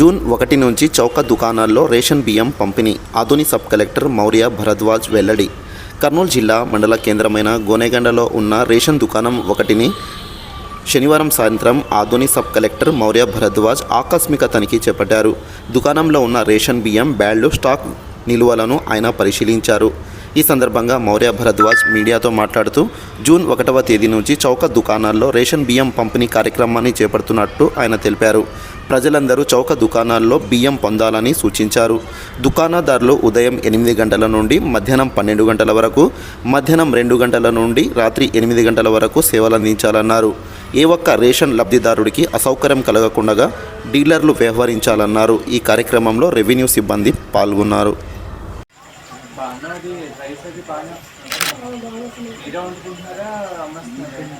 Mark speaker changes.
Speaker 1: June ఒకటి నుంచి చౌక దుకాణాల్లో రేషన్ బియ్యం పంపిణీ. ఆధుని సబ్ కలెక్టర్ మౌర్య భరద్వాజ్ వెల్లడి. కర్నూలు జిల్లా మండల కేంద్రమైన గోనెగండలో ఉన్న రేషన్ దుకాణం ఒకటిని శనివారం సాయంత్రం ఆధుని సబ్ కలెక్టర్ మౌర్య భరద్వాజ్ ఆకస్మిక తనిఖీ చేపట్టారు. దుకాణంలో ఉన్న రేషన్ బియ్యం బ్యాళ్ళు స్టాక్ నిల్వలను ఆయన పరిశీలించారు. ఈ సందర్భంగా మౌర్య భరద్వాజ్ మీడియాతో మాట్లాడుతూ జూన్ ఒకటవ తేదీ నుంచి చౌక దుకాణాల్లో రేషన్ బియ్యం పంపిణీ కార్యక్రమాన్ని చేపడుతున్నట్టు ఆయన తెలిపారు. ప్రజలందరూ చౌక దుకాణాల్లో బియ్యం పొందాలని సూచించారు. దుకాణదారులు ఉదయం ఎనిమిది గంటల నుండి మధ్యాహ్నం పన్నెండు గంటల వరకు మధ్యాహ్నం రెండు గంటల నుండి రాత్రి ఎనిమిది గంటల వరకు సేవలందించాలన్నారు. ఏ ఒక్క రేషన్ లబ్ధిదారుడికి అసౌకర్యం కలగకుండా డీలర్లు వ్యవహరించాలన్నారు. ఈ కార్యక్రమంలో రెవెన్యూ సిబ్బంది పాల్గొన్నారు.
Speaker 2: బాగా అది రైస్ అది బాగా మీరే వండుకుంటున్నారా అమ్మేస్తున్నారా?